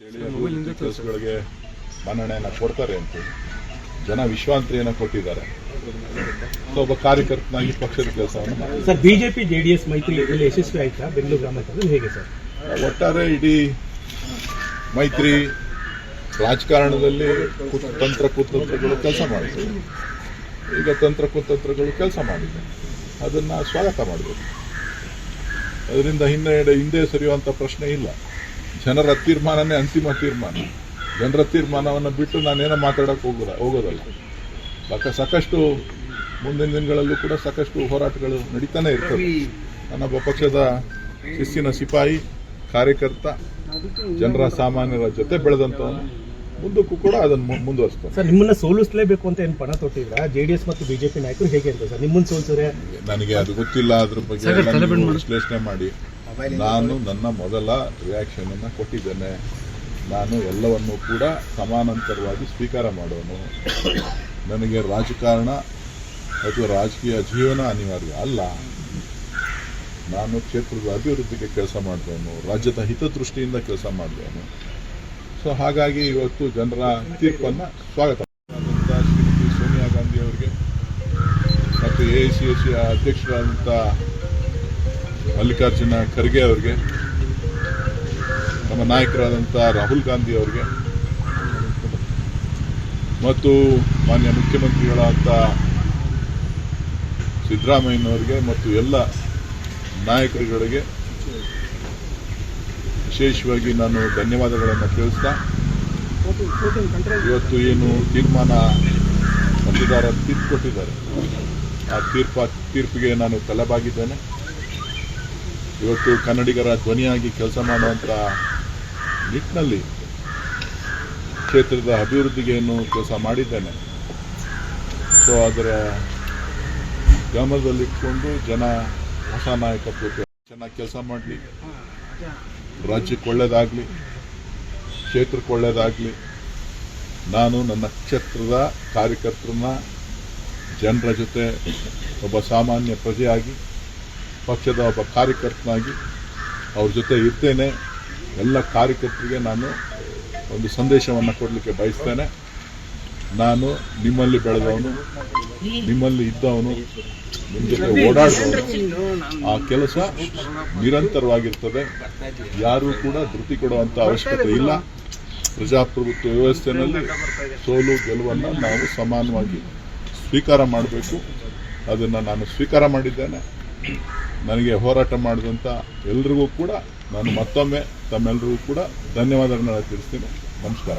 ಕೆಲಸಗಳಿಗೆ ಮನ್ನಣೆಯನ್ನು ಕೊಡ್ತಾರೆ ಅಂತ ಜನ ವಿಶ್ವಾಂತರಿಯನ್ನು ಕೊಟ್ಟಿದ್ದಾರೆ. ಸೊ ಒಬ್ಬ ಕಾರ್ಯಕರ್ತನಾಗಿ ಪಕ್ಷದ ಕೆಲಸವನ್ನು ಸರ್ ಬಿಜೆಪಿ ಜೆಡಿಎಸ್ ಮೈತ್ರಿ ಯಶಸ್ವಿ ಆಯ್ತಾ? ಬೆಂಗಳೂರು ಗ್ರಾಮಾಂತರ ಹೇಗೆ ಸರ್? ಒಟ್ಟಾರೆ ಇಡೀ ಮೈತ್ರಿ ರಾಜಕಾರಣದಲ್ಲಿ ತಂತ್ರ ಕುತಂತ್ರಗಳು ಕೆಲಸ ಮಾಡಿದೆ. ಈಗ ತಂತ್ರ ಕುತಂತ್ರಗಳು ಕೆಲಸ ಮಾಡಿದೆ. ಅದನ್ನ ಸ್ವಾಗತ ಮಾಡಬೇಕು ಅದರಿಂದ ಹಿಂದೆ ಹಿಂದೆ ಸರಿಯುವಂತ ಪ್ರಶ್ನೆ ಇಲ್ಲ. ಜನರ ತೀರ್ಮಾನನೇ ಅಂತಿಮ ತೀರ್ಮಾನ. ಜನರ ತೀರ್ಮಾನವನ್ನು ಬಿಟ್ಟು ನಾನೇನೋ ಮಾತಾಡಕ್ಕೆ ಹೋಗೋದ ಹೋಗೋದಲ್ಲ. ಬಾಕ ಸಾಕಷ್ಟು ಮುಂದಿನ ದಿನಗಳಲ್ಲೂ ಕೂಡ ಸಾಕಷ್ಟು ಹೋರಾಟಗಳು ನಡೀತಾನೆ ಇರ್ತವೆ ನನ್ನೊಬ್ಬ ಪಕ್ಷದ ಶಿಸ್ತಿನ ಸಿಪಾಯಿ ಕಾರ್ಯಕರ್ತ ಜನರ ಸಾಮಾನ್ಯರ ಜೊತೆ ಬೆಳೆದಂತವನು ಮುಂದಕ್ಕೂ ಕೂಡ ಅದನ್ನು ಮುಂದುವರಿಸ್ತಾರೆ ಸರ್ ನಿಮ್ಮನ್ನ ಸೋಲಿಸಲೇಬೇಕು ಅಂತ ಏನು ಪಣ ತೊಟ್ಟಿದ್ರ ಜೆಡಿಎಸ್ ಮತ್ತು ಬಿಜೆಪಿ ನಾಯಕರು ಹೇಗೆ ಅಂತ ಸರ್? ನಿಮ್ಮನ್ನ ಸೋಲಿಸಿದ್ರೆ ನನಗೆ ಅದು ಗೊತ್ತಿಲ್ಲ ಅದ್ರ ಬಗ್ಗೆ ವಿಶ್ಲೇಷಣೆ ಮಾಡಿ. ನಾನು ನನ್ನ ಮೊದಲ ರಿಯಾಕ್ಷನ್ ಅನ್ನ ಕೊಟ್ಟಿದ್ದೇನೆ. ನಾನು ಎಲ್ಲವನ್ನೂ ಕೂಡ ಸಮಾನಾಂತರವಾಗಿ ಸ್ವೀಕಾರ ಮಾಡೋನು. ನನಗೆ ರಾಜಕಾರಣ ಅಥವಾ ರಾಜಕೀಯ ಜೀವನ ಅನಿವಾರ್ಯ ಅಲ್ಲ. ನಾನು ಕ್ಷೇತ್ರದ ಅಭಿವೃದ್ಧಿಗೆ ಕೆಲಸ ಮಾಡಿದವನು ರಾಜ್ಯದ ಹಿತದೃಷ್ಟಿಯಿಂದ ಕೆಲಸ ಮಾಡಿದವನು. ಸೊ ಹಾಗಾಗಿ ಇವತ್ತು ಜನರ ತೀರ್ಪನ್ನ ಸ್ವಾಗತ. ಶ್ರೀಮತಿ ಸೋನಿಯಾ ಗಾಂಧಿ ಅವರಿಗೆ ಮತ್ತು ಎ ಐ ಸಿ ಸಿ ಅಧ್ಯಕ್ಷರಾದಂಥ ಮಲ್ಲಿಕಾರ್ಜುನ ಖರ್ಗೆ ಅವರಿಗೆ, ನಮ್ಮ ನಾಯಕರಾದಂಥ ರಾಹುಲ್ ಗಾಂಧಿ ಅವರಿಗೆ, ಮತ್ತು ಮಾನ್ಯ ಮುಖ್ಯಮಂತ್ರಿಗಳಾದಂಥ ಸಿದ್ದರಾಮಯ್ಯನವರಿಗೆ ಮತ್ತು ಎಲ್ಲ ನಾಯಕರುಗಳಿಗೆ ವಿಶೇಷವಾಗಿ ನಾನು ಧನ್ಯವಾದಗಳನ್ನು ತಿಳಿಸ್ತಾ, ಇವತ್ತು ಏನು ತೀರ್ಮಾನ ಮತದಾರ ತೀರ್ಪು ಕೊಟ್ಟಿದ್ದಾರೆ ಆ ತೀರ್ಪ, ತೀರ್ಪಿಗೆ ನಾನು ತಲೆಬಾಗಿದ್ದೇನೆ. ಇವತ್ತು ಕನ್ನಡಿಗರ ಧ್ವನಿಯಾಗಿ ಕೆಲಸ ಮಾಡುವಂಥ ನಿಟ್ಟಿನಲ್ಲಿ ಕ್ಷೇತ್ರದ ಅಭಿವೃದ್ಧಿಗೆ ಏನು ಕೆಲಸ ಮಾಡಿದ್ದೇನೆ. ಸೊ ಅದರ ಗಮನದಲ್ಲಿಟ್ಕೊಂಡು ಜನ, ಹೊಸ ನಾಯಕತ್ವಕ್ಕೆ ಚೆನ್ನಾಗಿ ಕೆಲಸ ಮಾಡಲಿ. ರಾಜ್ಯಕ್ಕೆ ಒಳ್ಳೇದಾಗಲಿ, ಕ್ಷೇತ್ರಕ್ಕೆ ಒಳ್ಳೇದಾಗಲಿ. ನಾನು ನನ್ನ ಕ್ಷೇತ್ರದ ಕಾರ್ಯಕರ್ತರನ್ನ, ಜನರ ಜೊತೆ ಒಬ್ಬ ಸಾಮಾನ್ಯ ಪ್ರಜೆಯಾಗಿ ಪಕ್ಷದ ಒಬ್ಬ ಕಾರ್ಯಕರ್ತನಾಗಿ ಅವ್ರ ಜೊತೆ ಇರ್ತೇನೆ. ಎಲ್ಲ ಕಾರ್ಯಕರ್ತರಿಗೆ ನಾನು ಒಂದು ಸಂದೇಶವನ್ನು ಕೊಡಲಿಕ್ಕೆ ಬಯಸ್ತೇನೆ. ನಾನು ನಿಮ್ಮಲ್ಲಿ ಬೆಳೆದವನು, ನಿಮ್ಮಲ್ಲಿ ಇದ್ದವನು ನಿಮ್ಮ ಜೊತೆ ಓಡಾಡಿದವನು ಆ ಕೆಲಸ ನಿರಂತರವಾಗಿರ್ತದೆ. ಯಾರೂ ಕೂಡ ಧೃತಿ ಕೊಡುವಂತ ಅವಶ್ಯಕತೆ ಇಲ್ಲ. ಪ್ರಜಾಪ್ರಭುತ್ವ ವ್ಯವಸ್ಥೆಯಲ್ಲಿ ಸೋಲು ಗೆಲುವನ್ನು ನಾವು ಸಮಾನವಾಗಿ ಸ್ವೀಕಾರ ಮಾಡಬೇಕು. ಅದನ್ನು ನಾನು ಸ್ವೀಕಾರ ಮಾಡಿದ್ದೇನೆ. ನನಗೆ ಹೋರಾಟ ಮಾಡಿದಂಥ ಎಲ್ರಿಗೂ ಕೂಡ ನಾನು ಮತ್ತೊಮ್ಮೆ ತಮ್ಮೆಲ್ಲರಿಗೂ ಕೂಡ ಧನ್ಯವಾದಗಳನ್ನ ತಿಳಿಸ್ತೀನಿ. ನಮಸ್ಕಾರ.